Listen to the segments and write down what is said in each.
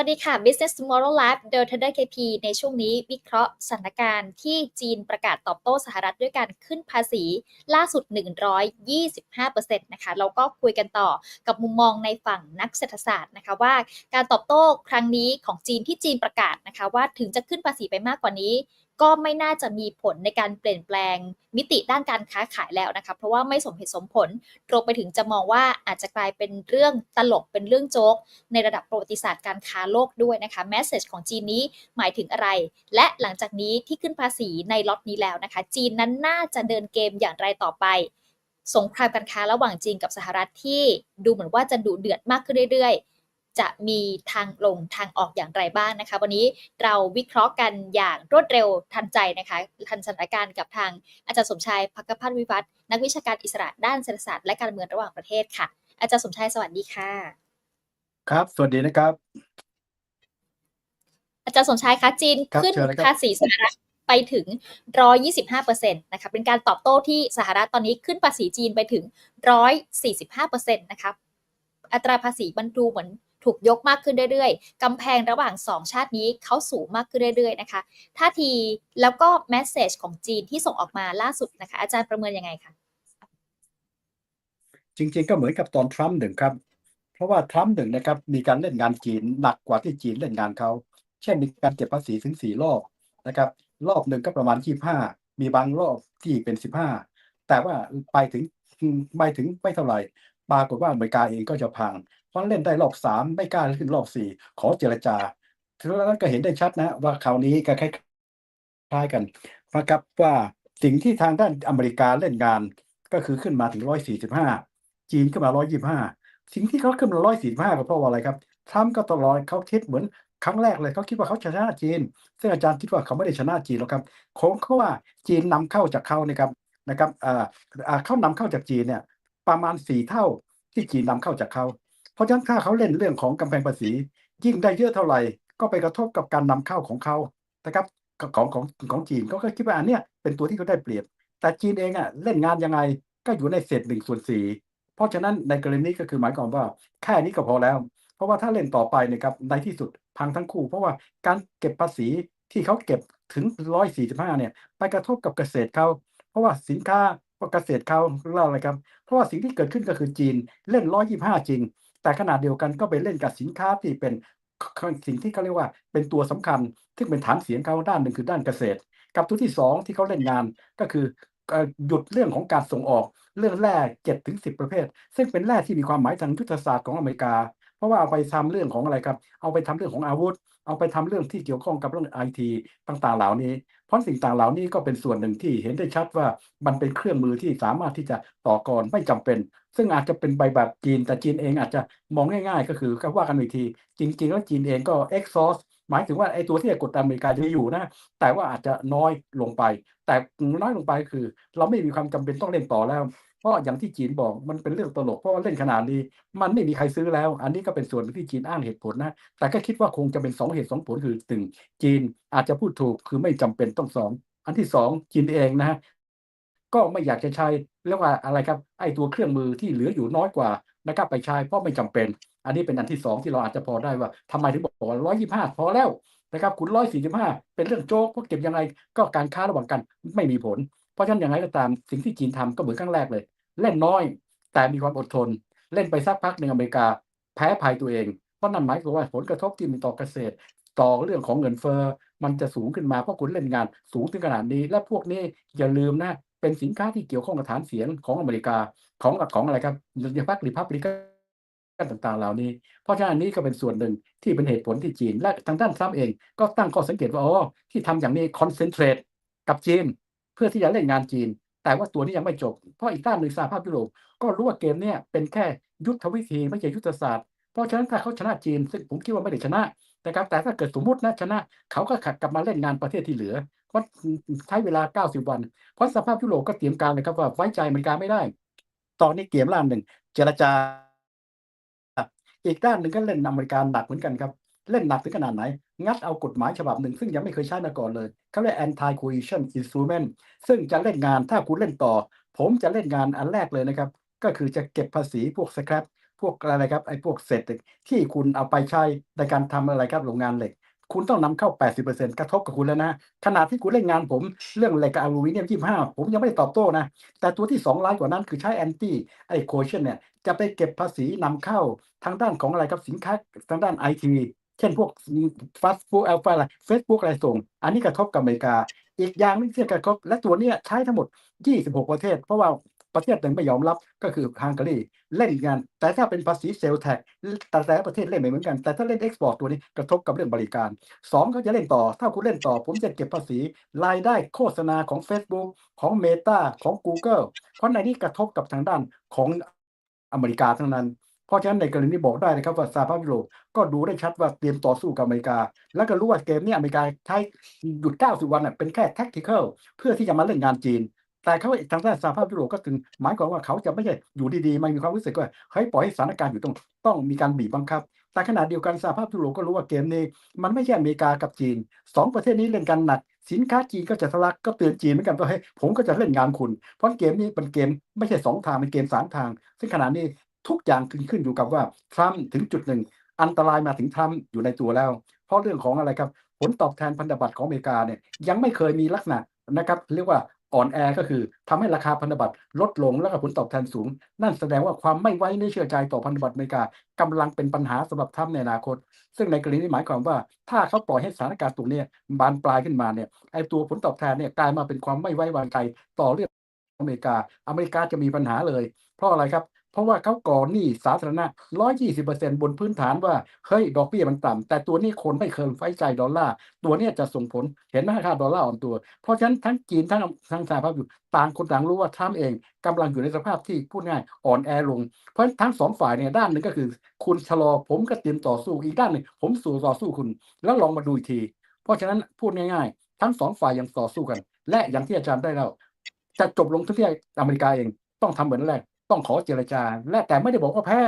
สวัสดีค่ะ Business Tomorrow Lab The Trader KP ในช่วงนี้วิเคราะห์สถานการณ์ที่จีนประกาศตอบโต้สหรัฐด้วยการขึ้นภาษีล่าสุด 125%นะคะเราก็คุยกันต่อกับมุมมองในฝั่งนักเศรษฐศาสตร์นะคะว่าการตอบโต้ครั้งนี้ของจีนที่จีนประกาศนะคะว่าถึงจะขึ้นภาษีไปมากกว่านี้ ก็ไม่น่าจะมีผลในการเปลี่ยนแปลงมิติด้านการค้าขายแล้วนะคะเพราะว่าไม่สมเหตุสมผลตรงไปถึงจะมองว่าอาจจะกลายเป็นเรื่องตลกเป็นเรื่องโจ๊ก ในระดับประวัติศาสตร์การค้าโลกด้วยนะคะแมสเซจของจีนนี้หมายถึงอะไร และหลังจากนี้ที่ขึ้นภาษีในล็อตนี้แล้วนะคะ จีนนั้นน่าจะเดินเกมอย่างไรต่อไปสงครามการค้าระหว่างจีนกับสหรัฐที่ดูเหมือนว่าจะดุเดือดมากขึ้นเรื่อยๆ จะมีทางลงทางออกอย่างไรบ้างนะคะ วันนี้เราวิเคราะห์กันอย่างรวดเร็วทันใจนะคะ ทันสถานการณ์กับทางอาจารย์สมชายพักพัฒน์วิวัฒน์นักวิชาการอิสระด้านเศรษฐศาสตร์และการเมืองระหว่างประเทศค่ะ อาจารย์สมชายสวัสดีค่ะ ครับ สวัสดีนะครับ อาจารย์สมชายคะจีนครับขึ้นเชิญเลยครับภาษีสหรัฐไปถึง 125%นะคะ เป็นการตอบโต้ที่สหรัฐตอนนี้ขึ้นภาษีจีนไปถึง 145%นะคะ อัตราภาษีบรรดูเหมือน ถูกยกมากขึ้นเรื่อยๆกำแพงระหว่างสองชาตินี้เขาสูงมากขึ้นเรื่อยๆนะคะท่าทีแล้วก็แมสเซจของจีนที่ส่งออกมาล่าสุดนะคะ อาจารย์ประเมินยังไงคะจริงๆก็เหมือนกับตอนทรัมป์หนึ่งครับ เพราะว่าทรัมป์หนึ่งนะครับมีการเล่นงานจีนหนักกว่าที่จีนเล่นงานเขาเช่นมีการเก็บภาษีถึงสี่รอบนะครับ รอบหนึ่งก็ประมาณยี่ห้ามีบางรอบที่เป็นสิบห้าแต่ว่าไปถึงไปถึงไม่เท่าไหร่ปรากฏว่าอเมริกาเองก็จะพัง เพราะเล่นได้รอบสามไม่กล้าขึ้นรอบสี่ขอเจรจาแล้วก็เห็นได้ชัดนะ ว่าคราวนี้ก็คล้ายๆกันนะครับว่าสิ่งที่ทางด้านอเมริกาเล่นงานก็คือขึ้นมาถึงร้อยสี่สิบห้าจีนขึ้นมาร้อยยี่ห้าสิ่งที่เขาขึ้นมาร้อยสี่ห้าก็เพราะว่าอะไรครับทรัมป์ก็ตลอดเขาคิดเหมือนครั้งแรกเลยเขาคิดว่าเขาชนะจีน ซึ่งอาจารย์คิดว่าเขาไม่ได้ชนะจีนหรอกครับคงเขาว่าจีนนำเข้าจากเขานะครับนะครับอ่าอ่าเขานำเข้าจากจีนเนี่ยประมาณสี่เท่าที่จีนนำเข้าจากเขา เพราะฉะนั้นถ้าเขาเล่นเรื่องของกำแพงภาษี ยิ่งได้เยอะเท่าไหร่ ก็ไปกระทบกับการนำเข้าของเขานะครับของของของจีนเขาก็คิดว่าอันเนี้ยเป็นตัวที่เขาได้เปรียบ แต่จีนเองอะเล่นงานยังไงก็อยู่ในเศษหนึ่งส่วนสี่เพราะฉะนั้นในกรณีนี้ก็คือหมายความว่าแค่นี้ก็พอแล้ว เพราะว่าถ้าเล่นต่อไปนะครับในที่สุดพังทั้งคู่ เพราะว่าการเก็บภาษีที่เขาเก็บถึงร้อยสี่สิบห้าเนี่ย ไปกระทบกับเกษตรเขา เพราะว่าสินค้าว่าเกษตรเขาเล่าอะไรครับ เพราะว่าสิ่งที่เกิดขึ้นก็คือจีนเล่นร้อยยี่ห้าจริง แต่ขนาดเดียวกันก็ไปเล่นกับสินค้าที่เป็นสิ่งที่เขาเรียกว่าเป็นตัวสำคัญที่เป็นฐานเสียงเขาด้านหนึ่งคือด้านเกษตร กับตัวที่สองที่เขาเล่นงานก็คือหยุดเรื่องของการส่งออกเรื่องแร่เจ็ดถึงสิบประเภท ซึ่งเป็นแร่ที่มีความหมายทางยุทธศาสตร์ของอเมริกา เพราะว่าเอาไปทำเรื่องของอะไรครับ เอาไปทำเรื่องของอาวุธ เอาไปทำเรื่องที่เกี่ยวข้องกับเรื่องไอทีต่างๆเหล่านี้ เพราะสิ่งต่างเหล่านี้ก็เป็นส่วนหนึ่งที่เห็นได้ชัดว่ามันเป็นเครื่องมือที่สามารถที่จะต่อกรไม่จำเป็น ซึ่งอาจจะเป็นใบแบบจีนแต่จีนเองอาจจะมองง่ายๆ ก็คือก็ว่ากันอีกที จริง ๆ แล้วจีนเองก็ exhaust หมายถึงว่าไอ้ตัวที่จะกดดันอเมริกาจะอยู่นะ แต่ว่าอาจจะน้อยลงไป แต่น้อยลงไปคือ เราไม่มีความจำเป็นต้องเล่นต่อแล้ว เพราะอย่างที่จีนบอกมันเป็นเรื่องตลกเพราะว่าเล่นขนาดนี้ มันไม่มีใครซื้อแล้ว อันนี้ก็เป็นส่วนที่จีนอ้างเหตุผลนะ แต่ก็คิดว่าคงจะเป็นสองเหตุสองผลคือตึงจีนอาจจะพูดถูกคือไม่จำเป็นต้องสองอันที่สองจีนเองนะฮะก็ไม่อยากจะใช้เรียกว่าอะไรครับไอตัวเครื่องมือที่เหลืออยู่น้อยกว่านะครับไปใช้เพราะไม่จำเป็น อันนี้เป็นอันที่สองที่เราอาจจะพอได้ว่าทำไมถึงบอกว่าร้อยยี่ห้าพอแล้วนะครับคุณร้อยสี่สิบห้าเป็นเรื่องโจ๊กเพราะเก็บยังไงก็การค้าระหว่างกันไม่มีผล ราะฉะนั้นอย่างไรก็ตามสิ่งที่จีนทำก็เหมือนครั้งแรกเลย เล่นน้อยแต่มีความอดทน เล่นไปสักพักหนึ่งอเมริกาแพ้ภัยตัวเองเพราะนั่นหมายความว่าผลกระทบที่มีต่อเกษตร ต่อเรื่องของเงินเฟ้อมันจะสูงขึ้นมาเพราะคุณเล่นงานสูงถึงขนาดนี้ และพวกนี้อย่าลืมนะเป็นสินค้าที่เกี่ยวข้องกับฐานเสียงของอเมริกาของของอะไรครับยพักรีพับลิกันต่างๆ เหล่านี้ เพราะฉะนั้นนี้ก็เป็นส่วนหนึ่งที่เป็นเหตุผลที่จีน และทางด้านทรัมป์เองก็ตั้งข้อสังเกตว่าอ๋อที่ทำอย่างนี้คอนเซนเทรตกับจีน พื่อที่จะเล่นงานจีน แต่ว่าตัวนี้ยังไม่จบ เพราะอีกด้านหนึ่งสหภาพยุโรปก็รู้ว่าเกมเนี่ยเป็นแค่ยุทธวิธีไม่ใช่ยุทธศาสตร์ เพราะฉะนั้นถ้าเขาชนะจีน ซึ่งผมคิดว่าไม่ได้ชนะนะครับแต่ถ้าเกิดสมมตินะชนะ เขาก็ขัดกลับมาเล่นงานประเทศที่เหลือเพราะใช้เวลา 90 วัน เพราะสหภาพยุโรปก็เตรียมการเลยครับว่าไว้ใจมริการไม่ได้ ตอนนี้เกมล่างหนึ่งเจรจา อีกด้านหนึ่งก็เล่นอเมริกาหนักเหมือนกันครับ เล่นหนักถึงขนาดไหน งัดเอากฎหมายฉบับหนึ่ง ซึ่งยังไม่เคยใช้มาก่อนเลยเขาเรียก anti coercion instrument ซึ่งจะเล่นงานถ้าคุณเล่นต่อ ผมจะเล่นงานอันแรกเลยนะครับ ก็คือจะเก็บภาษีพวกสครับพวกอะไรครับไอ้พวกเศษที่คุณเอาไปใช้ในการทำอะไรครับโรงงานเหล็ก คุณต้องนำเข้า 80%กระทบกับคุณแล้วนะขนาดที่คุณเล่นงานผมเรื่องเหล็กกับอลูมิเนียม 25 ผมยังไม่ได้ตอบโต้นะ แต่ตัวที่2ล้านกว่านั้นคือใช้แอนตี้ไอ้โคเชนเนี่ยจะไปเก็บภาษีนำเข้าทางด้านของอะไรครับสินค้าทางด้านไอที เช่นพวกฟาสต์ฟู้ดอัลฟาอะไรเฟซบุ๊กอะไรส่ง อันนี้กระทบกับอเมริกา อีกอย่างนึงที่กระทบและตัวเนี้ยใช้ทั้งหมด 26 ประเทศ เพราะว่าประเทศหนึ่งไม่ยอมรับก็คือฮังการีเล่นงาน แต่ถ้าเป็นภาษีเซลล์แท็กแต่แต่ละประเทศเล่นไม่เหมือนกัน แต่ถ้าเล่นเอ็กซ์พอร์ตตัวนี้กระทบกับเรื่องบริการสองเขาจะเล่นต่อ ถ้าคุณเล่นต่อ ผมจะเก็บภาษีรายได้โฆษณาของ Facebook ของ Meta ของ Google เพราะในนี้กระทบกับทางด้านของอเมริกาทั้งนั้น เพราะฉะนั้นในกรณีนี้บอกได้นะครับว่าสหภาพยุโรปก็ดูได้ชัดว่าเตรียมต่อสู้กับอเมริกา แล้วก็รู้ว่าเกมนี้อเมริกาใช้หยุด 90 วันน่ะเป็นแค่ tactical เพื่อที่จะมาเล่นงานจีน แต่เขาทางด้านสหภาพยุโรปก็ถึงหมายความว่าเขาจะไม่ใช่อยู่ดีๆมันมีความรู้สึกว่าเฮ้ยปล่อยให้สถานการณ์อยู่ตรงต้องมีการบีบบังคับ แต่ขณะเดียวกันสหภาพยุโรปก็รู้ว่าเกมนี้ มันไม่ใช่อเมริกากับจีนสองประเทศนี้เล่นกันหนักสินค้าจีนก็จะทะลักก็เตือนจีนเหมือนกันว่าเฮ้ยผมก็จะเล่นงานคุณ เพราะเกมนี้เป็นเกมไม่ใช่สองทางเป็นเกมสามทาง ซึ่งขณะนี้ ทุกอย่างขึ้นขึ้นอยู่กับว่าทรัมป์ถึงจุดหนึ่ง อันตรายมาถึงทรัมป์อยู่ในตัวแล้ว เพราะเรื่องของอะไรครับ ผลตอบแทนพันธบัตรของอเมริกาเนี่ยยังไม่เคยมีลักษณะนะครับ เรียกว่าอ่อนแอก็คือทำให้ราคาพันธบัตรลดลงแล้วก็ผลตอบแทนสูง นั่นแสดงว่าความไม่ไว้เนื้อเชื่อใจต่อพันธบัตรอเมริกากำลังเป็นปัญหาสำหรับทรัมป์ในอนาคต ซึ่งในกรณีนี้หมายความว่า ถ้าเขาปล่อยให้สถานการณ์ตรงนี้บานปลายขึ้นมาเนี่ยไอ้ตัวผลตอบแทนเนี่ยกลายมาเป็นความไม่ไว้วางใจต่อเรื่องอเมริกา อเมริกาจะมีปัญหาเลย เพราะอะไรครับ เพราะว่าเขาก่อหนี้สาธารณะ120%บนพื้นฐานว่า เฮ้ย ดอกเบี้ยมันต่ำแต่ตัวนี้คนไม่เคยไว้ใจดอลลาร์ ตัวนี้จะส่งผลเห็นไหมค่าดอลลาร์อ่อนตัว เพราะฉะนั้นทั้งจีนทั้งทั้งสหภาพอยู่ต่างคนต่างรู้ว่าทรัมป์เองกำลังอยู่ในสภาพที่พูดง่ายอ่อนแอลง เพราะฉะนั้นทั้งสองฝ่ายเนี่ยด้านหนึ่งก็คือ คุณชะลอผมก็เตรียมต่อสู้อีกด้านหนึ่งผมสู่ต่อสู้คุณ แล้วลองมาดูอีกที เพราะฉะนั้นพูดง่ายๆ ทั้งสองฝ่ายยังต่อสู้กัน และอย่างที่อาจารย์ได้เล่าจะจบลงที่อเมริกาเองต้องทำเหมือนแรก ต้องขอเจรจา และแต่ไม่ได้บอกว่าแพ้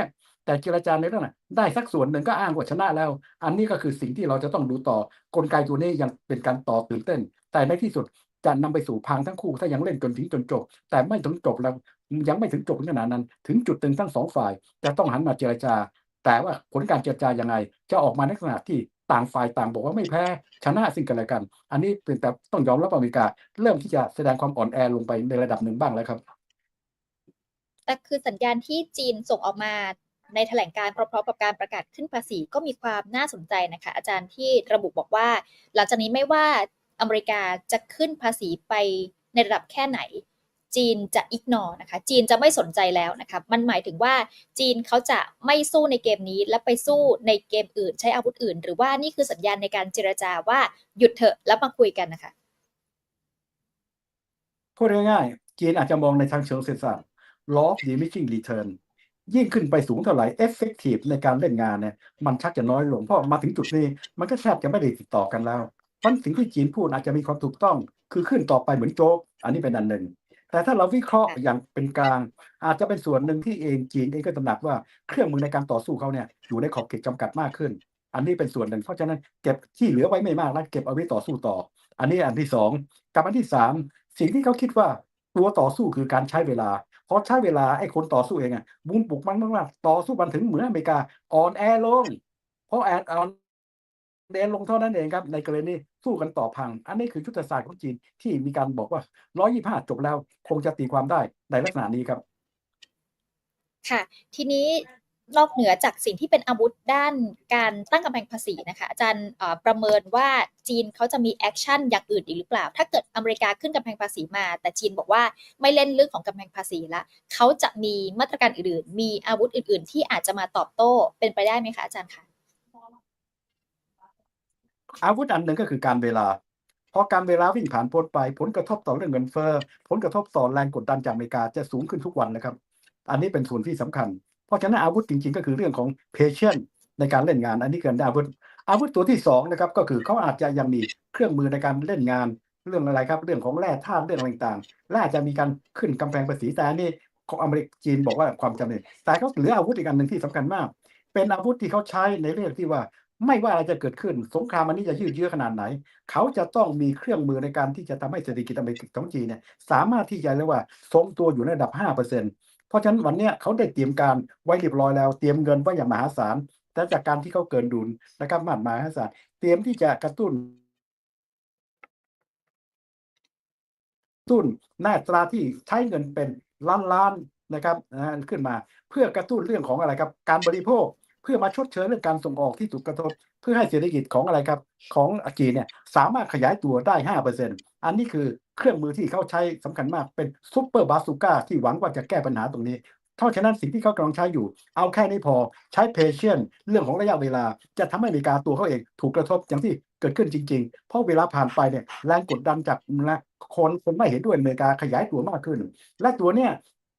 แต่เจรจาในเรื่องน่ะได้สักส่วนหนึ่งก็อ้างว่าชนะแล้ว อันนี้ก็คือสิ่งที่เราจะต้องดูต่อกลไกตัวนี้ยังเป็นการต่อตื่นเต้น แต่ในที่สุดจะนำไปสู่พังทั้งคู่ถ้ายังเล่นจนถึงจนจบ แต่ไม่ถึงจบแล้วยังไม่ถึงจบขนาดนั้น ถึงจุดหนึ่งทั้งสองฝ่าย จะต้องหันมาเจรจา แต่ว่าผลการเจรจายังไง จะออกมาในลักษณะที่ต่างฝ่ายต่างบอกว่าไม่แพ้ชนะซึ่งกันและกัน อันนี้เป็นแต่ต้องยอมรับอเมริกา เริ่มที่จะแสดงความอ่อนแอลงไปในระดับหนึ่งบ้างแล้วครับ แต่คือสัญญาณที่จีนส่งออกมาในแถลงการพร้อมๆกับการประกาศขึ้นภาษีก็มีความน่าสนใจนะคะ อาจารย์ที่ระบุบอกว่า หลังจากนี้ไม่ว่าอเมริกาจะขึ้นภาษีไปในระดับแค่ไหน จีนจะอิกนอนะคะ จีนจะไม่สนใจแล้วนะคะมันหมายถึงว่าจีนเขาจะไม่สู้ในเกมนี้ และไปสู้ในเกมอื่น ใช้อาวุธอื่น หรือว่านี่คือสัญญาณในการเจรจาว่าหยุดเถอะแล้วมาคุยกันนะคะพูดง่ายๆจีนอาจจะมองในทางเชิงเศรษฐศาสตร์ law of diminishing return ยิ่งขึ้นไปสูงเท่าไหร่ effective ในการเล่นงานเนี่ยมันชักจะน้อยลง เพราะมาถึงจุดนี้ มันก็แทบจะไม่ได้ติดต่อกันแล้วเพราะสิ่งที่จีนพูดอาจจะมีความถูกต้อง คือขึ้นต่อไปเหมือนโจ๊กอันนี้เป็นอันหนึ่ง แต่ถ้าเราวิเคราะห์อย่างเป็นกลาง อาจจะเป็นส่วนหนึ่งที่เองจีนเองก็ตระหนักว่าเครื่องมือในการต่อสู้เขาเนี่ยอยู่ในขอบเขตจำกัดมากขึ้น อันนี้เป็นส่วนหนึ่งเพราะฉะนั้นเก็บที่เหลือไว้ไม่มากแล้วเก็บเอาไว้ต่อสู้ต่อ อันนี้อันที่สองกับอันที่สามสิ่งที่เขาคิดว่าตัวต่อสู้คือการใช้เวลา เพอใช้เวลาไอ้คนต่อสู้เองอะบุญปลุกมันมากๆต่อสู้มันถึงเหมือนอเมริกาอ่อนแอลง เพราะแอนอ่อนแอลงเท่านั้นเองครับ ในกรณีสู้กันต่อพัง อันนี้คือยุทธศาสตร์ของจีนที่มีการบอกว่าร้อยี่ห้าจบแล้ว คงจะตีความได้ในลักษณะนี้ครับ ค่ะ ทีนี้ นอกเหนือจากสิ่งที่เป็นอาวุธด้านการตั้งกำแพงภาษีนะคะอาจารย์ประเมินว่าจีนเขาจะมีแอคชั่นอย่างอื่นอีกหรือเปล่า ถ้าเกิดอเมริกาขึ้นกำแพงภาษีมา แต่จีนบอกว่าไม่เล่นเรื่องของกำแพงภาษีละเขาจะมีมาตรการอื่นๆ มีอาวุธอื่น ๆ ที่อาจจะมาตอบโต้เป็นไปได้ไหมคะอาจารย์คะอาวุธอันหนึ่งก็คือการเวลาพอการเวลาวิ่งผ่านพ้นไป ผลกระทบต่อเรื่องเงินเฟ้อผลกระทบต่อแรงกดดันจากอเมริกาจะสูงขึ้นทุกวันนะครับ อันนี้เป็นส่วนที่สำคัญ ราะฉะนั้นอาวุธจริง ๆ ก็คือเรื่องของ patience ในการเล่นงานอันนี้เกินอาวุธอาวุธตัวที่สองนะครับก็คือเขาอาจจะยังมีเครื่องมือในการเล่นงาน เรื่องอะไรครับ เรื่องของแร่ธาตุเรื่องอะไรต่างๆและอาจจะมีการขึ้นกำแพงภาษีแต่อันนี้ของอเมริกจีนบอกว่าความจำเป็นแต่เขาเหลืออาวุธอีกอันหนึ่งที่สำคัญมาก เป็นอาวุธที่เขาใช้ในเรื่องที่ว่าไม่ว่าอะไรจะเกิดขึ้น สงครามอันนี้จะยืดเยื้อขนาดไหน เขาจะต้องมีเครื่องมือในการที่จะทำให้เศรษฐกิจอเมริกาของจีนเนี่ยสามารถที่จะเรียกว่าทรงตัวอยู่ในระดับ 5%เเพราะฉะนั้นวันเนี้ยเขาได้เตรียมการไว้เรียบร้อยแล้ว เตรียมเงินไว้อย่างมหาศาลแต่จากการที่เขาเกินดุลนะครับมาหาศาลเตรียมที่จะกระตุ้นตุ้นหน้าตราที่ใช้เงินเป็นล้านล้านนะครับนะขึ้นมาเพื่อกระตุ้นเรื่องของอะไรครับ การบริโภคเพื่อมาชดเชยเรื่องการส่งออกที่ถูกกระทบ เพื่อให้เศรษฐกิจของอะไรครับของจีเนี่ยสามารถขยายตัวได้ห้าเปอร์เซ็นอันนี้คือเครื่องมือที่เขาใช้สำคัญมากเป็นซุปเปอร์บาซูก้าที่หวังว่าจะแก้ปัญหาตรงนี้เพราะฉะนั้นสิ่งที่เขากำลังใช้อยู่ เอาแค่นี้พอใช้เพเชียนเรื่องของระยะเวลา จะทำให้อเมริกาตัวเขาเองถูกกระทบอย่างที่เกิดขึ้นจริง ๆ เพราะเวลาผ่านไปเนี่ยแรงกดดันจากนะคนคนไม่เห็นด้วยอเมริกาขยายตัวมากขึ้น และตัวเนี้ย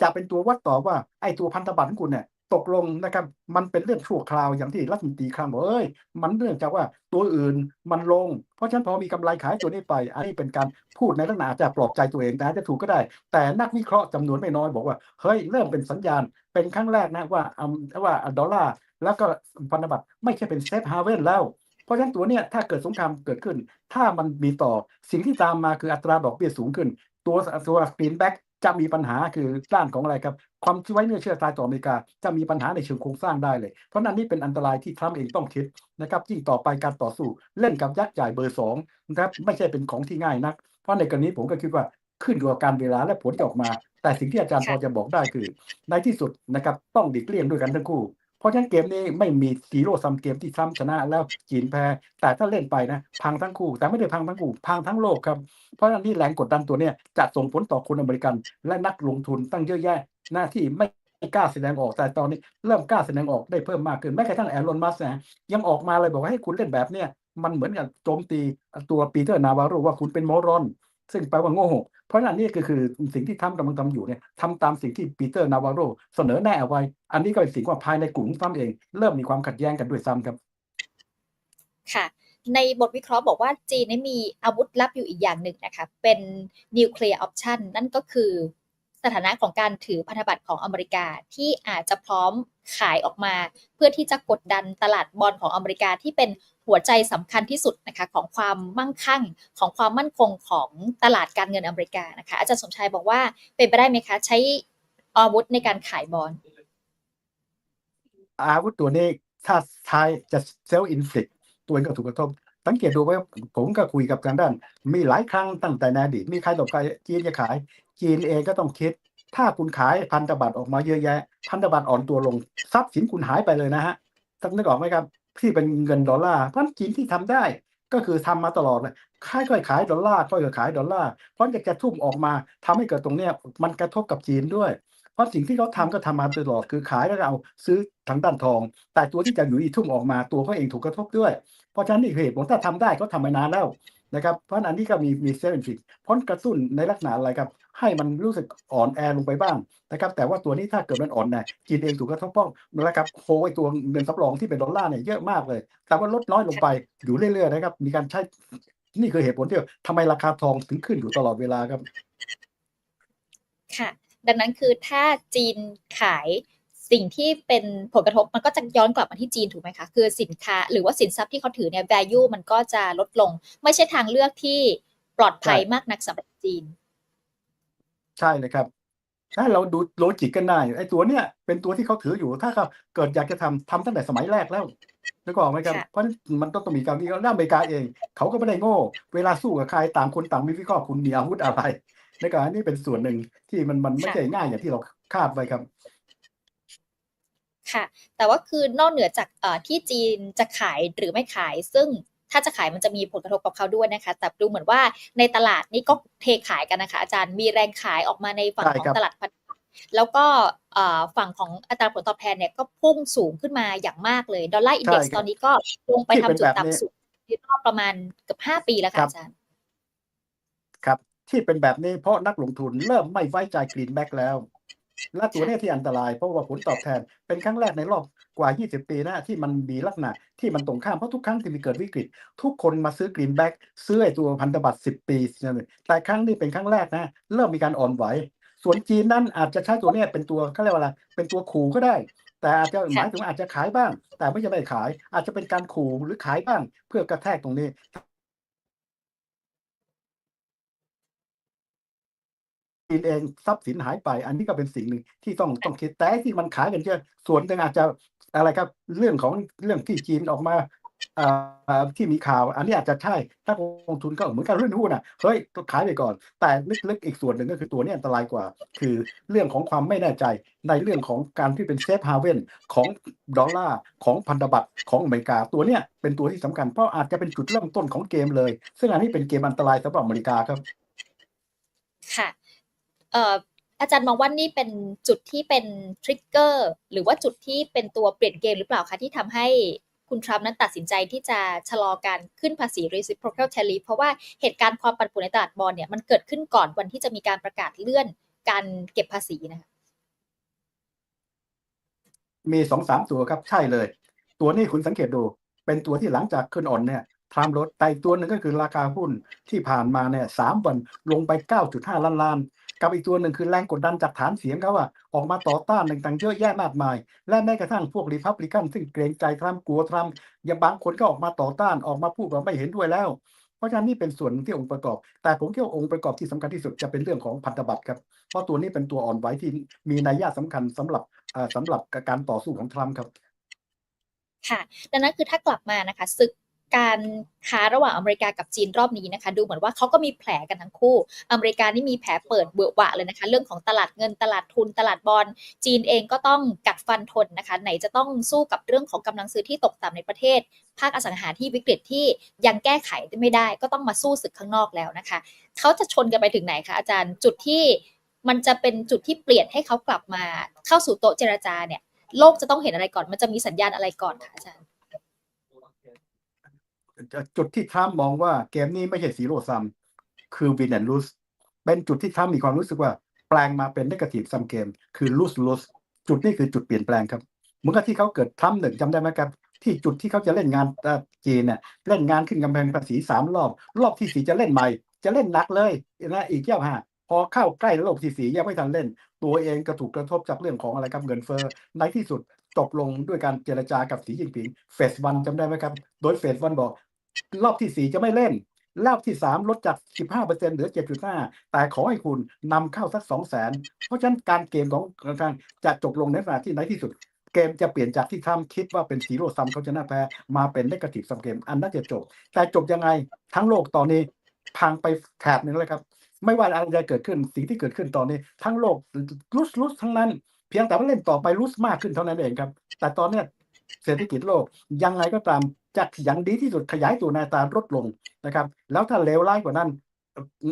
จะเป็นตัววัดต่อว่าไอ้ตัวพันธบัตรของคุณเนี่ย ตกลงนะครับมันเป็นเรื่องชั่วคราวอย่างที่รัฐมนตรีคลังบอกเอ้ยมันเนื่องจากว่าตัวอื่นมันลง เพราะฉะนั้นพอมีกำไรขายตัวนี้ไป อันนี้เป็นการพูดในลักษณะอาจจะปลอบใจตัวเองแต่อาจจะถูกก็ได้ แต่นักวิเคราะห์จำนวนไม่น้อยบอกว่าเฮ้ยเริ่มเป็นสัญญาณเป็นครั้งแรกนะว่าอืมว่าดอลลาร์แล้วก็พันธบัตรไม่ใช่เป็นเซฟฮาเวนแล้วเพราะฉะนั้นตัวเนี้ยถ้าเกิดสงครามเกิดขึ้น ถ้ามันมีต่อสิ่งที่ตามมาคืออัตราดอกเบี้ยสูงขึ้น ตัวตัวกรีนแบ็กจะมีปัญหาคือด้านของอะไรครับ ความไว้เนื้อเชื่อใจต่ออเมริกา จะมีปัญหาในเชิงโครงสร้างได้เลย เพราะนั้นนี่เป็นอันตรายที่ทรัมป์เองต้องคิดนะครับยิ่งต่อไปการต่อสู้เล่นกับยักษ์ใหญ่เบอร์สองนะครับไม่ใช่เป็นของที่ง่ายนัก เพราะในกรณีผมก็คิดว่าขึ้นอยู่กับการเวลาและผลที่ออกมา แต่สิ่งที่อาจารย์พอจะบอกได้คือ ในที่สุดนะครับต้องดีกเลี่ยงด้วยกันทั้งคู่ เพราะฉะนั้นเกมนี้ไม่มีซีโร่ซัมเกมที่ทรัมป์ชนะแล้วจีนแพ้ แต่ถ้าเล่นไปนะพังทั้งคู่ แต่ไม่ได้พังทั้งคู่พังทั้งโลกครับ เพราะฉะนั้นนี่แรงกดดันตัวเนี้ยจะส่งผลต่อคนอเมริกัน และนักลงทุนตั้งเยอะแยะ น้าที่ไม่กล้าแสดงออกแต่ตอนนี้เริ่มกล้าแสดงออกได้เพิ่มมากขึ้นแม้กระทั่งแอรอนมัสนะยังออกมาเลยบอกว่าให้คุณเล่นแบบเนี้ยมันเหมือนกับโจมตีตัวปีเตอร์นาวาโรว่าคุณเป็นมอรอน ซึ่งแปลว่าโง่เพราะฉะนั้นนี่ก็คือสิ่งที่ทำกำลังทำอยู่เนี่ยทำตามสิ่งที่ปีเตอร์นาวาโรเสนอแนะเอาไว้ อันนี้ก็เป็นสิ่งว่าภายในกลุ่มทรัมป์เอง เริ่มมีความขัดแย้งกันด้วยซ้ำครับ ค่ะในบทวิเคราะห์บอกว่าจีนมีอาวุธลับอยู่อีกอย่างหนึ่งนะคะ เป็นนิวเคลียร์ออปชันนั่นก็คือ สถานะของการถือพันธบัตรของอเมริกาที่อาจจะพร้อมขายออกมา เพื่อที่จะกดดันตลาดบอลของอเมริกาที่เป็นหัวใจสำคัญที่สุดนะคะของความมั่งคั่งของความมั่นคงของตลาดการเงินอเมริกานะคะอาจารย์สมชายบอกว่าเป็นไปได้ไหมคะใช้อาวุธในการขายบอลอาวุธตัวนี้ถ้าทายจะเซลล์อินฟลิกตัวเองก็ถูกกระทบสังเกตดูไว้ผมก็คุยกับทางด้าน มีหลายครั้งตั้งแต่ในอดีตมีใครต่อใครจีนจะขาย จีนเองก็ต้องคิด ถ้าคุณขายพันธบัตรออกมาเยอะแยะ พันธบัตรอ่อนตัวลงทรัพย์สินคุณหายไปเลยนะฮะท่านนึกออกไหมครับ ที่เป็นเงินดอลลาร์เพราะจีนที่ทำได้ก็คือทำมาตลอดเลยค่อยๆขายดอลลาร์ค่อยๆขายดอลลาร์เพราะอยากจะทุ่มออกมาทำให้เกิดตรงเนี้ยมันกระทบกับจีนด้วย เพราะสิ่งที่เขาทำก็ทำมาตลอดคือขายแล้วเอาซื้อทางด้านทอง แต่ตัวที่จะอยู่อีทุ่มออกมาตัวเขาเองถูกกระทบด้วย เพราะฉะนั้นนี่เหตุผลถ้าทำได้เขาทำมานานแล้ว นะครับเพราะอันนี้ก็มีมีเซฟฟิกเพราะกระตุ้นในลักษณะอะไรครับ ให้มันรู้สึกอ่อนแอลงไปบ้างนะครับ แต่ว่าตัวนี้ถ้าเกิดมันอ่อนแอจีนเองถูกกระทบป้องนะครับโฮไอตัวเงินสำรองที่เป็นดอลลาร์เนี่ยเยอะมากเลย แต่ว่าลดน้อยลงไปอยู่เรื่อยๆนะครับ มีการใช้นี่คือเหตุผลที่ทำไมราคาทองถึงขึ้นอยู่ตลอดเวลาครับ ค่ะ ดังนั้นคือถ้าจีนขาย สิ่งที่เป็นผลกระทบมันก็จะย้อนกลับมาที่จีนถูกไหมคะคือสินค้าหรือว่าสินทรัพย์ที่เขาถือเนี่ย value มันก็จะลดลง ไม่ใช่ทางเลือกที่ปลอดภัยใช่มากนักสำหรับจีน ใช่เลยครับถ้าเราดูโลจิกกันได้ไอ้ตัวเนี้ยเป็นตัวที่เขาถืออยู่ถ้าเขาเกิดอยากจะทำทำตั้งแต่สมัยแรกแล้วนึกออกไหมครับค่ะเพราะมันต้องต้องมีการที่แล้วอเมริกาเอง เขาก็ไม่ได้โง่ เวลาสู้กับใครต่างคนต่างมีวิเคราะห์คุณมีอาวุธอะไรในการนี้เป็นส่วนหนึ่งที่มันมันไม่ใช่ง่ายอย่างที่เราคาดไว้ครับ ค่ะ แต่ว่าคือนอกเหนือจากเอ่อที่จีนจะขายหรือไม่ขาย ซึ่งถ้าจะขายมันจะมีผลกระทบกับเขาด้วยนะคะ แต่ดูเหมือนว่าในตลาดนี่ก็เทขายกันนะคะ อาจารย์มีแรงขายออกมาในฝั่งใช่ของครับตลาดพันธบัตรแล้วก็เอ่อฝั่งของอัตราผลตอบแทนเนี่ยก็พุ่งสูงขึ้นมาอย่างมากเลย ดอลลาร์อินเด็กซ์ตอนนี้ก็ลงไปที่เป็นทำจุดแบบนี้ต่ำสุดในรอบประมาณเกือบห้าปีแล้วครัค่ะบอาจารย์ครับ ที่เป็นแบบนี้เพราะนักลงทุนเริ่มไม่ไว้ใจกรีนแบ็กแล้ว และตัวเนี้ที่อันตรายเพราะว่าผลตอบแทนเป็นครั้งแรกในรอบกว่า 20 ปีนะที่มันมีลักษณะที่มันตรงข้ามเพราะทุกครั้งที่มีเกิดวิกฤต ทุกคนมาซื้อกรีนแบ็กซื้อไอ้ตัวพันธบัตร 10 ปีนั่นแต่ครั้งนี้เป็นครั้งแรกนะเริ่มมีการอ่อนไหว ส่วนจีนนั้นอาจจะใช้ตัวเนี้ยเป็นตัวเขาเรียกว่าอะไรเป็นตัวขู่ก็ได้ แต่อาจจะหมายถึงว่าอาจจะขายบ้าง แต่ไม่ใช่ไม่ขาย อาจจะเป็นการขู่หรือขายบ้าง เพื่อกระแทกตรงนี้ นเองทรัพย์สินหายไป อันนี้ก็เป็นสิ่งหนึ่งที่ต้องต้องคิดแต่ที่มันขายกันเยอะส่วนหนึ่งอาจจะอะไรครับเรื่องของเรื่องที่จีนออกมาที่มีข่าว อันนี้อาจจะใช่ถ้าลงทุนก็เหมือนกับเรื่องหุ้นอะเฮ้ยก็ขายไปก่อน แต่ลึกๆอีกส่วนหนึ่งก็คือตัวนี้อันตรายกว่า คือเรื่องของความไม่แน่ใจในเรื่องของการที่เป็นเซฟฮาเวนของดอลลาร์ของพันธบัตรของอเมริกาตัวเนี้ยเป็นตัวที่สำคัญเพราะอาจจะเป็นจุดเริ่มต้นของเกมเลย ซึ่งอันนี้เป็นเกมอันตรายสำหรับอเมริกาครับ ค่ะ อาจารย์มองว่านี่เป็นจุดที่เป็นทริกเกอร์หรือว่าจุดที่เป็นตัวเปลี่ยนเกมหรือเปล่าคะที่ทำให้คุณทรัมป์นั้นตัดสินใจที่จะชะลอการขึ้นภาษี reciprocal tariff เพราะว่าเหตุการณ์ความปั่นป่วนในตลาดบอลเนี่ยมันเกิดขึ้นก่อนวันที่จะมีการประกาศเลื่อนการเก็บภาษีนะคะมีสองสามตัวครับใช่เลย ตัวนี้คุณสังเกตดู เป็นตัวที่หลังจากขึ้นอ่อนเนี่ยทามลดแต่ตัวหนึ่งก็คือราคาหุ้นที่ผ่านมาเนี่ยสามวันลงไป 9.5 ล้านล้าน กับอีกตัวหนึ่งคือแรงกดดันจากฐานเสียงเขาอะออกมาต่อต้านต่างๆเยอะแยะมากมาย และแม้กระทั่งพวกรีพับลิกันซึ่งเกรงใจทรัมป์กลัวทรัมป์ยังบางคนก็ออกมาต่อต้านออกมาพูดว่าไม่เห็นด้วยแล้ว เพราะฉะนั้นนี่เป็นส่วนที่องค์ประกอบ แต่ผมคิดว่าองค์ประกอบที่สำคัญที่สุดจะเป็นเรื่องของพันธบัตรครับเพราะตัวนี้เป็นตัวอ่อนไหวที่มีนัยยะสำคัญสำหรับอ่าสำหรับการต่อสู้ของทรัมป์ครับค่ะดังนั้นคือถ้ากลับมานะคะศึก การค้าระหว่างอเมริกากับจีนรอบนี้นะคะ ดูเหมือนว่าเขาก็มีแผลกันทั้งคู่ อเมริกานี่มีแผลเปิดเบื่อหวะเลยนะคะ เรื่องของตลาดเงินตลาดทุนตลาดบอลจีนเองก็ต้องกัดฟันทนนะคะ ไหนจะต้องสู้กับเรื่องของกำลังซื้อที่ตกต่ำในประเทศ ภาคอสังหาที่วิกฤตที่ยังแก้ไขไม่ได้ ก็ต้องมาสู้ศึกข้างนอกแล้วนะคะเขาจะชนกันไปถึงไหนคะอาจารย์จุดที่มันจะเป็นจุดที่เปลี่ยนให้เขากลับมาเข้าสู่โต๊ะเจรจาเนี่ยโลกจะต้องเห็นอะไรก่อน มันจะมีสัญญาณอะไรก่อนคะอาจารย์ จุดที่ทรัมป์มองว่าเกมนี้ไม่ใช่ซีโร่ซัมคือวินแอนลูสเป็นจุดที่ทรัมป์มีความรู้สึกว่าแปลงมาเป็นนกาทีฟซัมเกม คือลูสลูสจุดนี้คือจุดเปลี่ยนแปลงครับเหมือนกับที่เขาเกิดทรัมป์หนึ่งจำได้ไหมครับ ที่จุดที่เขาจะเล่นงานจีนเนี่ยเล่นงานขึ้นกำแพงภาษีสามรอบ รอบที่สี่จะเล่นใหม่ จะเล่นหนักเลยนะอีกเจ้าห้าพอเข้าใกล้รอบที่สี่ยังไม่ทันเล่น ตัวเองก็ถูกกระทบจากเรื่องของอะไรครับเงินเฟ้อในที่สุดจบลงด้วยการเจรจากับสีจิ้นผิงเฟสวันจำได้ไหมครับ โดยเฟสวันบอก รอบที่สี่จะไม่เล่น รอบที่สามลดจาก 15%เหลือ 7.5 แต่ขอให้คุณนำเข้าสัก 2 0 0 0 0 0 เพราะฉะนั้นการเกมของการจะจบลงในขณะที่ในที่สุดเกมจะเปลี่ยนจากที่ทำคิดว่าเป็นซีโร่ซัมเขาชนะแพ้มาเป็นนกาทีฟซัมเกม อันนั้นจะจบ แต่จบยังไงทั้งโลกตอนนี้พังไปแถบหนึ่งเลยครับ ไม่ว่าอะไรจะเกิดขึ้นสิ่งที่เกิดขึ้นตอนนี้ ทั้งโลกลุสลุสทั้งนั้น เพียงแต่ว่าเล่นต่อไปลุสมากขึ้นเท่านั้นเองครับ แต่ตอนเนี้ยเศรษฐกิจโลกยังไงก็ตาม จากอย่างดีที่สุดขยายตัวในตราลดลงนะครับ แล้วถ้าเลวร้ายกว่านั้น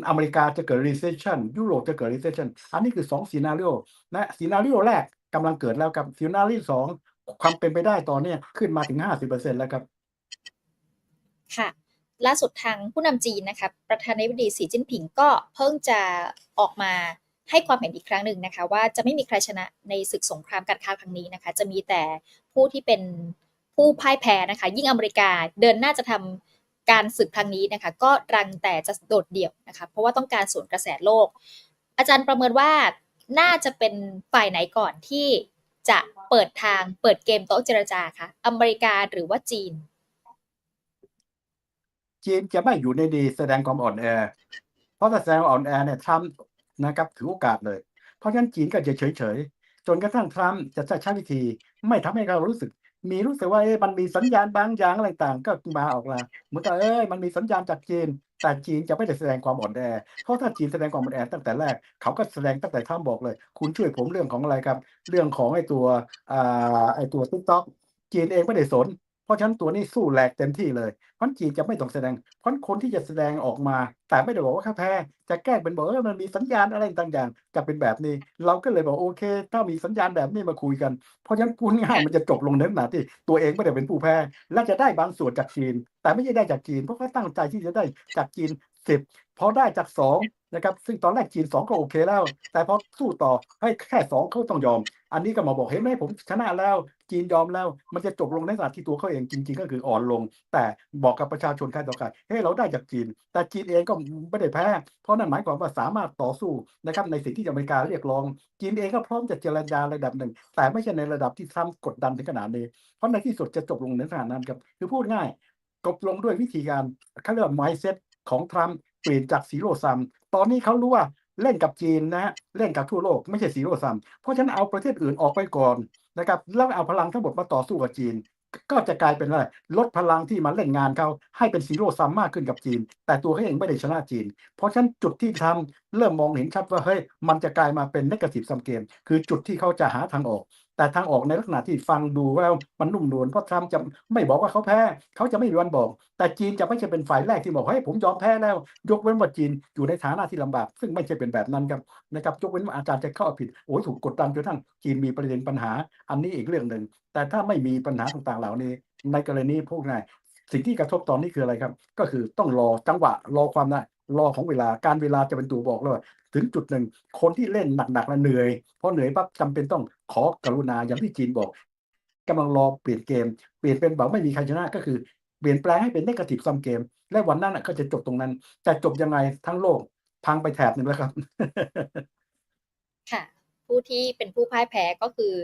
อเมริกาจะเกิด recession ยุโรปจะเกิด recession อันนี้คือ2ซีนารีโอนะซีนารีโอแรกกำลังเกิดแล้วครับซีนารีโอสองความเป็นไปได้ตอนนี้ขึ้นมาถึง 50%แล้วครับค่ะล่าสุดทางผู้นำจีนนะคะประธานาธิบดีสีจิ้นผิงก็เพิ่งจะออกมาให้ความเห็นอีกครั้งหนึ่งนะคะ ว่าจะไม่มีใครชนะในศึกสงครามการค้าครั้งนี้นะคะ จะมีแต่ผู้ที่เป็น ผู้พ่ายแพ้นะคะ ยิ่งอเมริกาเดินหน้าจะทำการศึกครั้งนี้นะคะ ก็รังแต่จะโดดเดี่ยวนะคะ เพราะว่าต้องการสวนกระแสโลก อาจารย์ประเมินว่าน่าจะเป็นฝ่ายไหนก่อนที่จะเปิดทางเปิดเกมโต๊ะเจรจาคะอเมริกาหรือว่าจีน จีนจะไม่อยู่ในดีแสดงความอ่อนแอ เพราะถ้าแสดงอ่อนแอเนี่ยทรัมป์นะครับถือโอกาสเลย เพราะฉะนั้นจีนก็จะเฉยๆจนกระทั่งทรัมป์จะใช้วิธีไม่ทำให้เรารู้สึก มีรู้สึกว่าเอ๊ะมันมีสัญญาณบางอย่างอะไรต่างก็มาออกมาเหมือนกับเอ้ยมันมีสัญญาณจากจีน แต่จีนจะไม่ได้แสดงความอ่อนแอเพราะถ้าจีนแสดงความอ่อนแอตั้งแต่แรก เขาก็แสดงตั้งแต่ท่ามบอกเลย คุณช่วยผมเรื่องของอะไรครับ เรื่องของไอ้ตัวอ่าไอ้ตัวติ๊กต็อกจีนเองไม่ได้สน เพราะฉะนั้นตัวนี้สู้แหลกเต็มที่เลยเพราะจีนจะไม่ต้องแสดง เพราะคนที่จะแสดงออกมา แต่ไม่ได้บอกว่าเขาแพ้จะแก้เป็นบอกเออมันมีสัญญาณอะไรต่างอย่างจะเป็นแบบนี้ เราก็เลยบอกโอเค ถ้ามีสัญญาณแบบนี้มาคุยกัน เพราะฉะนั้นพูดง่ายมันจะจบลงในขณะที่ตัวเองไม่ได้เป็นผู้แพ้และจะได้บางส่วนจากจีน แต่ไม่ใช่ได้จากจีนเพราะเขาตั้งใจที่จะได้จากจีน สิบพอได้จากสองนะครับ ซึ่งตอนแรกจีนสองก็โอเคแล้ว แต่พอสู้ต่อให้แค่สองเขาต้องยอม อันนี้ก็มาบอกเห็นไหมผมชนะแล้ว จีนยอมแล้ว มันจะจบลงในขณะที่ตัวเขาเองจริง ๆ ก็คืออ่อนลง แต่บอกกับประชาชนใครต่อใครเฮ้ยเราได้จากจีน แต่จีนเองก็ไม่ได้แพ้ เพราะนั่นหมายความว่าสามารถต่อสู้นะครับในสิ่งที่อเมริกาเรียกร้อง จีนเองก็พร้อมจะเจรจาระดับหนึ่ง แต่ไม่ใช่ในระดับที่ทรัมป์กดดันถึงขนาดนี้ เพราะในที่สุดจะจบลงในขนาดนั้นครับคือพูดง่ายจบลงด้วยวิธีการเขาเรียกว่า mindset ของทรัมป์เปลี่ยนจากซีโร่ซัม ตอนนี้เขารู้ว่าเล่นกับจีนนะฮะเล่นกับทั่วโลกไม่ใช่ซีโร่ซัม เพราะฉะนั้นเอาประเทศอื่นออกไปก่อนนะครับแล้วเอาพลังทั้งหมดมาต่อสู้กับจีน ก็จะกลายเป็นอะไรลดพลังที่มาเล่นงานเขาให้เป็นซีโร่ซัมมากขึ้นกับจีน แต่ตัวเขาเองไม่ได้ชนะจีน เพราะฉะนั้นจุดที่ทำเริ่มมองเห็นชัดว่าเฮ้ยมันจะกลายมาเป็นนกาทีฟซัมเกม คือจุดที่เขาจะหาทางออก แต่ทางออกในลักษณะที่ฟังดูแล้วมันนุ่มนวลเพราะทรัมป์จะไม่บอกว่าเขาแพ้ เขาจะไม่มีวันบอก แต่จีนจะไม่ใช่เป็นฝ่ายแรกที่บอกเฮ้ยผมยอมแพ้แล้ว ยกเว้นว่าจีนอยู่ในฐานะที่ลำบาก ซึ่งไม่ใช่เป็นแบบนั้นครับนะครับยกเว้นว่าอาจารย์จะเข้าผิดโอ้ยถูกกดดันจนทั่งจีนมีประเด็นปัญหา อันนี้อีกเรื่องหนึ่งแต่ถ้าไม่มีปัญหาต่างๆเหล่านี้ ในกรณีพวกนายสิ่งที่กระทบตอนนี้คืออะไรครับ ก็คือต้องรอจังหวะรอความได้รอของเวลาการเวลาจะเป็นตัวบอกเลยว่า ถึงจุดหนึ่ง คนที่เล่นหนักๆแล้วเหนื่อยพอเหนื่อยปั๊บจำเป็นต้องขอกรุณาอย่างที่จีนบอกกำลังรอเปลี่ยนเกม เปลี่ยนเป็นแบบไม่มีใครชนะก็คือเปลี่ยนแปลงให้เป็นเนกาทีฟซัมเกม และวันนั้นน่ะก็จะจบตรงนั้น แต่จบยังไงทั้งโลกพังไปแถบหนึ่งแล้วครับ ค่ะ ผู้ที่เป็นผู้พ่ายแพ้ก็คือ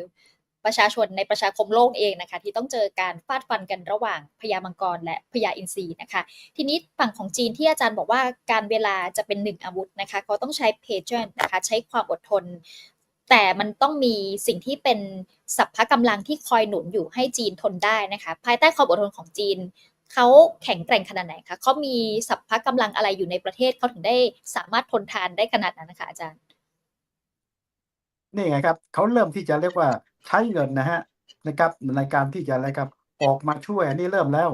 ประชาชนในประชาคมโลกเองนะคะ ที่ต้องเจอการฟาดฟันกันระหว่างพญามังกรและพญาอินทรีนะคะ ทีนี้ฝั่งของจีนที่อาจารย์บอกว่าการเวลาจะเป็นหนึ่งอาวุธนะคะเขาต้องใช้ patience นะคะใช้ความอดทน แต่มันต้องมีสิ่งที่เป็นสัพพะกำลังที่คอยหนุนอยู่ให้จีนทนได้นะคะ ภายใต้ความอดทนของจีนเขาแข็งแกร่งขนาดไหนคะเขามีสัพพะกำลังอะไรอยู่ในประเทศเขาถึงได้สามารถทนทานได้ขนาดนั้นนะคะอาจารย์ นี่ไงครับ เขาเริ่มที่จะเรียกว่าใช้เงินนะฮะนะครับในการที่จะอะไรครับออกมาช่วยอันนี้เริ่มแล้ว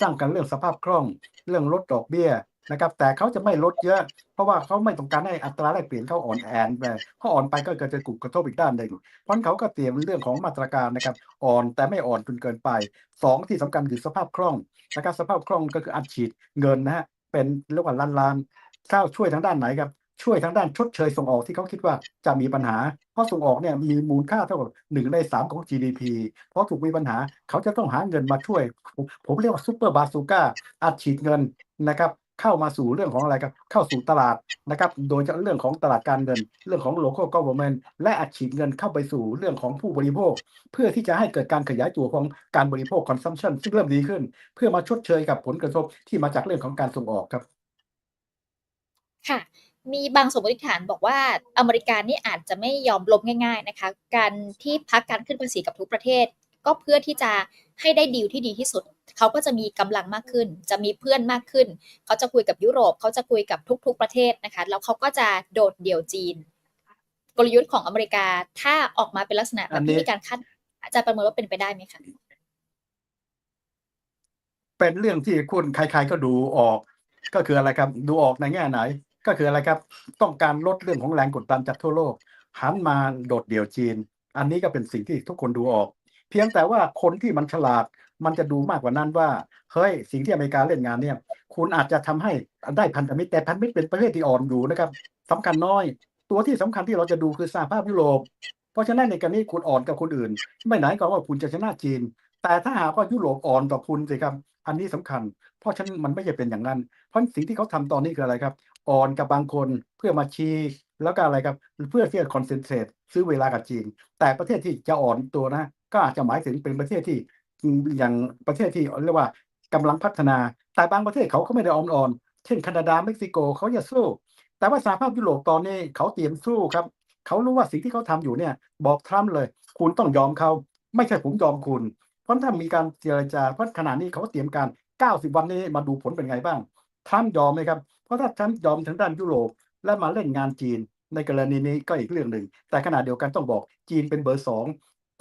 สร้างกันเรื่องสภาพคล่องเรื่องลดดอกเบี้ยนะครับ แต่เขาจะไม่ลดเยอะ เพราะว่าเขาไม่ต้องการให้อัตราแลกเปลี่ยนเขาอ่อนแอนไปเขาอ่อนไปก็เกิดจะกกระทบอีกด้านหนึ่งเพราะนั้นเขาก็เตรียมเรื่องของมาตรการนะครับ อ่อนแต่ไม่อ่อนจนเกินไปสองที่สำคัญคือสภาพคล่องนะครับสภาพคล่องก็คืออัดฉีดเงินนะฮะเป็นเรียกว่าล้านล้านๆข้าช่วยทางด้านไหนครับช่วยทางด้านชดเชยส่งออกที่เขาคิดว่าจะมีปัญหา เพราะส่งออกเนี่ยมีมูลค่าเท่ากับหนึ่งในสามของ GDP เพราะถูกมีปัญหาเขาจะต้องหาเงินมาช่วย ผมผมเรียกว่าซูเปอร์บาซูก้าอัดฉีดเงินนะครับเข้ามาสู่เรื่องของอะไรครับ เข้าสู่ตลาดนะครับ โดยเฉพาะเรื่องของตลาดการเงิน เรื่องของ local government และอัดฉีดเงินเข้าไปสู่เรื่องของผู้บริโภค เพื่อที่จะให้เกิดการขยายตัวของการบริโภค consumption ซึ่งเริ่มดีขึ้น เพื่อมาชดเชยกับผลกระทบที่มาจากเรื่องของการส่งออกครับ ค่ะ มีบางสมมติฐานบอกว่าอเมริกานี่อาจจะไม่ยอมล้มง่าย ๆนะคะ การที่พักการขึ้นภาษีกับทุกประเทศ ก็เพื่อที่จะให้ได้ดีลที่ดีที่สุด เขาก็จะมีกำลังมากขึ้น จะมีเพื่อนมากขึ้น เขาจะคุยกับยุโรป เขาจะคุยกับทุก ๆประเทศนะคะ แล้วเขาก็จะโดดเดี่ยวจีน กลยุทธ์ของอเมริกาถ้าออกมาเป็นลักษณะแบบที่มีการคาดอาจารย์ประเมินว่าเป็นไปได้ไหมคะเป็นเรื่องที่คุณใครๆก็ดูออก ก็คืออะไรครับ ดูออกในแง่ไหน ก็คืออะไรครับ ต้องการลดเรื่องของแรงกดดันจากทั่วโลกหันมาโดดเดี่ยวจีน อันนี้ก็เป็นสิ่งที่ทุกคนดูออก เพียงแต่ว่าคนที่มันฉลาดมันจะดูมากกว่านั้นว่าเฮ้ยสิ่งที่อเมริกาเล่นงานเนี่ย คุณอาจจะทำให้ได้พันธมิตรแต่พันธมิตรเป็นประเทศที่อ่อนอยู่นะครับสำคัญน้อย ตัวที่สำคัญที่เราจะดูคือสหภาพยุโรปเพราะฉะนั้นในกรณีคุณอ่อนกับคนอื่น ไม่ไหนก็ว่าคุณจะชนะจีน แต่ถ้าหากว่ายุโรปอ่อนต่อคุณสิครับอันนี้สำคัญ เพราะฉะนั้นมันไม่ใช่เป็นอย่างนั้น เพราะสิ่งที่เขาทำตอนนี้คืออะไรครับ อ่อนกับบางคนเพื่อมาชี้แล้วก็อะไรครับเพื่อที่จะคอนเซนเทรตซื้อเวลากับจีน แต่ประเทศที่จะอ่อนตัวนะ ก็อาจจะหมายถึงเป็นประเทศที่อย่างประเทศที่เรียกว่ากำลังพัฒนา แต่บางประเทศเขาก็ไม่ได้อ่อนอ่อนเช่นแคนาดาเม็กซิโกเขาจะสู้ แต่ว่าสหภาพยุโรปตอนนี้เขาเตรียมสู้ครับเขารู้ว่าสิ่งที่เขาทำอยู่เนี่ย บอกทรัมป์เลย คุณต้องยอมเขาไม่ใช่ผมยอมคุณ เพราะถ้ามีการเจรจาเพราะขณะนี้เขาเตรียมการ 90 วันนี้มาดูผลเป็นไงบ้างทรัมป์ยอมไหมครับ เพราะถ้าทรัมป์ยอมทางด้านยุโรปและมาเล่นงานจีน ในกรณีนี้ก็อีกเรื่องหนึ่ง แต่ขณะเดียวกันต้องบอกจีนเป็นเบอร์สอง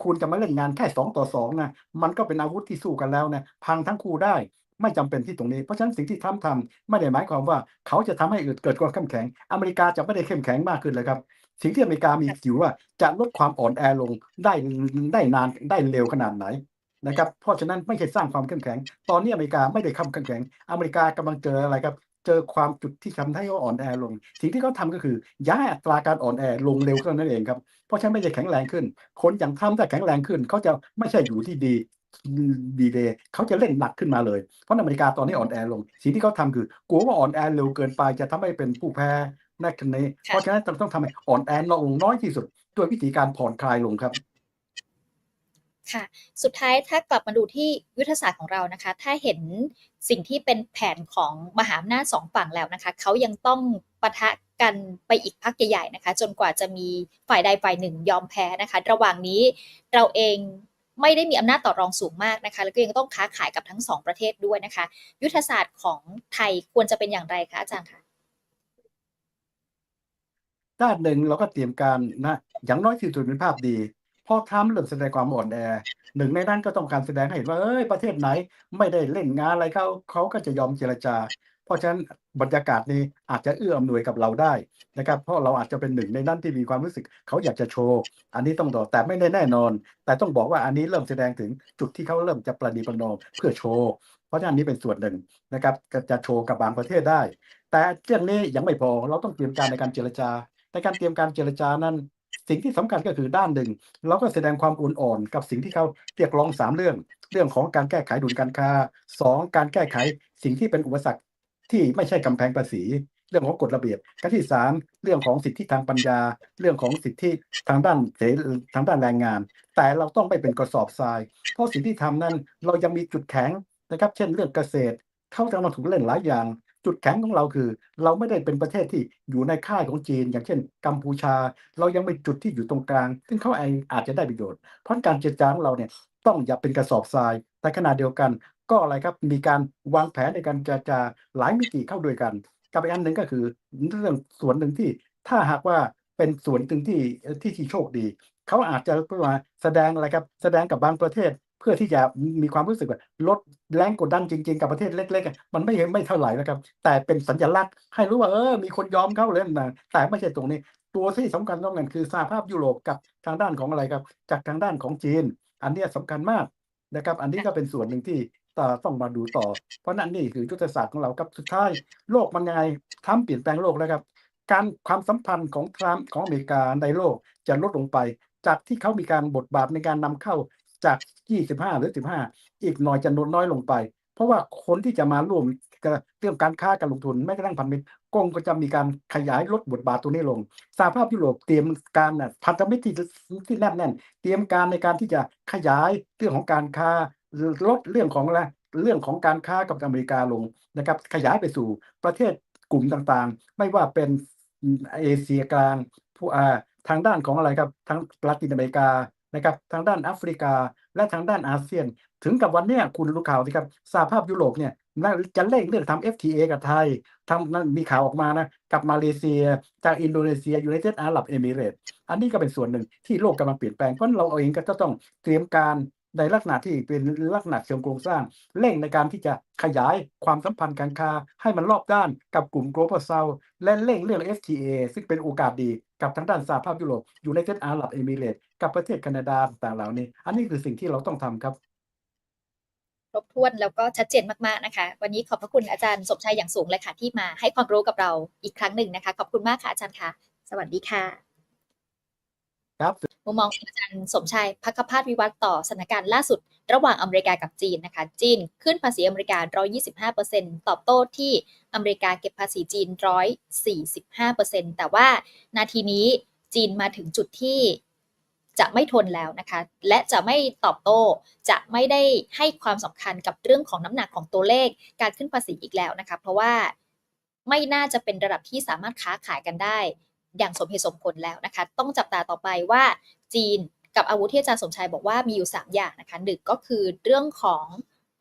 คุณจะมาเล่นงานแค่สองต่อสองนะมันก็เป็นอาวุธที่สู้กันแล้วนะพังทั้งคู่ได้ไม่จำเป็นที่ตรงนี้ เพราะฉะนั้นสิ่งที่ทรัมป์ทำไม่ได้หมายความว่าเขาจะทำให้เกิดความเข้มแข็ง อเมริกาจะไม่ได้เข้มแข็งมากขึ้นเลยครับ สิ่งที่อเมริกามีอยู่ว่าจะลดความอ่อนแอลงได้ได้นานได้เร็วขนาดไหนนะครับ เพราะฉะนั้นไม่ใช่สร้างความเข้มแข็ง ตอนนี้อเมริกาไม่ได้เข้มแข็ง อเมริกากำลังเจออะไรครับ เจอความจุดที่ทำให้เขาอ่อนแอลงสิ่งที่เขาทำก็คือย้ายอัตราการอ่อนแอลงเร็วเท่านั้นเองครับเพราะฉะนั้นไม่ใช่แข็งแรงขึ้น คนอย่างทรัมป์ถ้าแข็งแรงขึ้นเขาจะไม่ใช่อยู่ที่ดีดีเดย์เขาจะเล่นหนักขึ้นมาเลย เพราะอเมริกาตอนนี้อ่อนแอลง สิ่งที่เขาทำคือกลัวว่าอ่อนแอเร็วเกินไปจะทำให้เป็นผู้แพ้ในคนี้เพราะฉะนั้นต้องทำให้อ่อนแอลงน้อยที่สุดด้วยวิธีการผ่อนคลายลงครับ ค่ะ สุดท้ายถ้ากลับมาดูที่ยุทธศาสตร์ของเรานะคะ ถ้าเห็นสิ่งที่เป็นแผนของมหาอำนาจสองฝั่งแล้วนะคะ เขายังต้องปะทะกันไปอีกพักใหญ่ๆนะคะ จนกว่าจะมีฝ่ายใดฝ่ายหนึ่งยอมแพ้นะคะ ระหว่างนี้เราเองไม่ได้มีอำนาจต่อรองสูงมากนะคะ แล้วก็ยังต้องค้าขายกับทั้งสองประเทศด้วยนะคะ ยุทธศาสตร์ของไทยควรจะเป็นอย่างไรคะอาจารย์คะด้านหนึ่งเราก็เตรียมการนะอย่างน้อยที่สุดเป็นภาพดี พอทรัมเริ่มแสดงความอ่อนแอหนึ่งในนั้นก็ต้องการแสดงให้เห็นว่าเอ้ยประเทศไหนไม่ได้เล่นงานอะไรเขาเขาก็จะยอมเจรจา เพราะฉะนั้นบรรยากาศนี้อาจจะเอื้ออำนวยกับเราได้นะครับ เพราะเราอาจจะเป็นหนึ่งในนั้นที่มีความรู้สึกเขาอยากจะโชว์ อันนี้ต้องบอแต่ไม่ได้แน่นอน แต่ต้องบอกว่าอันนี้เริ่มแสดงถึงจุดที่เขาเริ่มจะประนีประนอมเพื่อโชว์เพราะฉะนั้นนี้เป็นส่วนหนึ่งนะครับจะโชว์กับบางประเทศได้ แต่เรื่องนี้ยังไม่พอเราต้องเตรียมการในการเจรจาในการเตรียมการเจรจานั้น สิ่งที่สำคัญก็คือด้านหนึ่งเราก็แสดงความอุ่นอ่อนกับสิ่งที่เขาเรียกร้องสามเรื่อง เรื่องของการแก้ไขดุลการค้าสองการแก้ไขสิ่งที่เป็นอุปสรรคที่ไม่ใช่กำแพงภาษี เรื่องของกฎระเบียบการที่สามเรื่องของสิทธิทางปัญญา เรื่องของสิทธิทางด้านเสรีทางด้านแรงงาน แต่เราต้องไม่เป็นกระสอบทราย เพราะสิ่งที่ทำนั้นเรายังมีจุดแข็งนะครับ เช่น เรื่องเกษตร เขาจะมาถูกเล่นหลายอย่าง จุดแข็งของเราคือ เราไม่ได้เป็นประเทศที่อยู่ในค่ายของจีน อย่างเช่น กัมพูชา เรายังเป็นจุดที่อยู่ตรงกลาง ซึ่งเขาเองอาจจะได้ประโยชน์ เพราะการเจรจาของเราเนี่ยต้องอย่าเป็นกระสอบทรายแต่ขณะเดียวกัน ก็อะไรครับมีการวางแผนในการเจรจาหลายมิติเข้าด้วยกันกับอีกอันหนึ่งก็คือเรื่องส่วนหนึ่งที่ถ้าหากว่าเป็นส่วนหนึ่งที่ที่ที่โชคดี เขาอาจจะมาแสดงอะไรครับแสดงกับบางประเทศ พื่อที่จะมีความรู้สึกว่าลดแรงกดดันจริง ๆ กับประเทศเล็กๆมันไม่ไม่เท่าไหร่นะครับ แต่เป็นสัญลักษณ์ให้รู้ว่าเออมีคนยอมเขาเลยนะแต่ไม่ใช่ตรงนี้ ตัวที่สำคัญต้องกันคือสหภาพยุโรปกับทางด้านของอะไรครับ จากทางด้านของจีน อันนี้ยสำคัญมากนะครับ อันนี้ก็เป็นส่วนหนึ่งที่ต้องมาดูต่อ เพราะนั่นนี่คือยุทธศาสตร์ของเราครับสุดท้ายโลกมันยังไงทำเปลี่ยนแปลงโลกแล้วครับ การความสัมพันธ์ของทรัมป์ของอเมริกาในโลกจะลดลงไป จากที่เขามีการบทบาทในการนำเข้า จาก 25 หรือ 15 อีกหน่อยจะลดน้อยลงไป เพราะว่าคนที่จะมาร่วมกับเรื่องการค้าการลงทุนแม้กระทั่งพันธมิตรกงก็จะมีการขยายลดบทบาทตัวนี้ลงสหภาพยุโรปเตรียมการน่ะพันธมิตรที่ที่แนบแน่น เตรียมการในการที่จะขยายเรื่องของการค้าลดเรื่องของอะไรเรื่องของการค้ากับอเมริกาลงนะครับ ขยายไปสู่ประเทศกลุ่มต่างๆ ไม่ว่าเป็นเอเชียกลางผู้อาทางด้านของอะไรครับทั้งลาตินอเมริกา นะครับทางด้านแอฟริกา และทางด้านอาเซียน ถึงกับวันนี้คุณรู้ข่าวสิครับสหภาพยุโรปเนี่ยจะเร่งเรื่องทำ FTA กับไทยทำนั่นมีข่าวออกมานะกับมาเลเซียจากอินโดนีเซียยูไนเต็ดอาหรับเอมิเรตส์อันนี้ก็เป็นส่วนหนึ่งที่โลกกำลังเปลี่ยนแปลงเพราะเราเองก็จะต้องเตรียมการในลักษณะที่เป็นลักษณะเชิงโครงสร้าง เร่งในการที่จะขยายความสัมพันธ์การค้าให้มันรอบด้านกับกลุ่ม global south และเร่งเรื่อง FTA ซึ่งเป็นโอกาสดี กับทางด้านสหภาพยุโรปอยู่ในเทศอาหรับเอมิเรตกับประเทศแคนาดาต่างเหล่านี้ อันนี้คือสิ่งที่เราต้องทำครับครบถ้วนแล้วก็ชัดเจนมากๆนะคะ วันนี้ขอบพระคุณอาจารย์สมชัยอย่างสูงเลยค่ะที่มาให้ความรู้กับเราอีกครั้งหนึ่งนะคะ ขอบคุณมากค่ะอาจารย์ค่ะ สวัสดีค่ะ ครับมุมมองของอาจารย์สมชัยพักพาสวิวัฒน์ต่อสถานการณ์ล่าสุด ระหว่างอเมริกากับจีนนะคะ จีนขึ้นภาษีอเมริกา 125%ตอบโต้ที่อเมริกาเก็บภาษีจีน 145%แต่ว่านาทีนี้จีนมาถึงจุดที่จะไม่ทนแล้วนะคะ และจะไม่ตอบโต้ จะไม่ได้ให้ความสำคัญกับเรื่องของน้ำหนักของตัวเลขการขึ้นภาษีอีกแล้วนะคะ เพราะว่าไม่น่าจะเป็นระดับที่สามารถค้าขายกันได้ อย่างสมเหตุสมผลแล้วนะคะ ต้องจับตาต่อไปว่าจีนกับอาวุธที่อาจารย์สมชัยบอกว่ามีอยู่ 3 อย่างนะคะหนึ่งก็คือเรื่องของ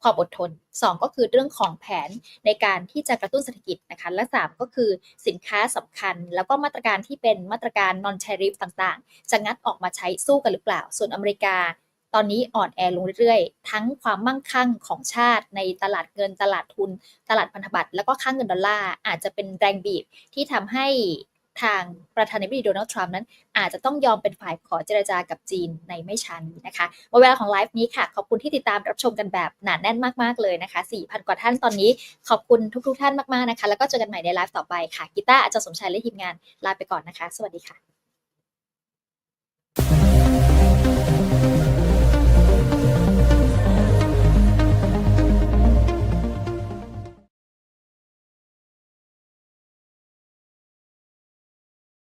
ความอดทน 2 ก็คือเรื่องของแผนในการที่จะกระตุ้นเศรษฐกิจนะคะ และ 3 ก็คือสินค้าสำคัญ แล้วก็มาตรการที่เป็นมาตรการ non tariff ต่างๆ จะงัดออกมาใช้สู้กันหรือเปล่า ส่วนอเมริกา ตอนนี้อ่อนแอลงเรื่อยๆ ทั้งความมั่งคั่งของชาติในตลาดเงินตลาดทุน ตลาดพันธบัตรแล้วก็ค่างเงินดอลลาร์อาจจะเป็นแรงบีบที่ทำให้ ทางประธานาธิบดีโดนัลด์ทรัมป์นั้น อาจจะต้องยอมเป็นฝ่ายขอเจรจากับจีนในไม่ช้านี้นะคะหมดเวลาของไลฟ์นี้ค่ะ ขอบคุณที่ติดตามรับชมกันแบบหนาแน่นมากๆเลยนะคะ 4,000 กว่าท่านตอนนี้ ขอบคุณทุกๆท่านมากๆนะคะ แล้วก็เจอกันใหม่ในไลฟ์ต่อไปค่ะกีตาร์อาจารย์สมชายและทีมงานลาไปก่อนนะคะ สวัสดีค่ะ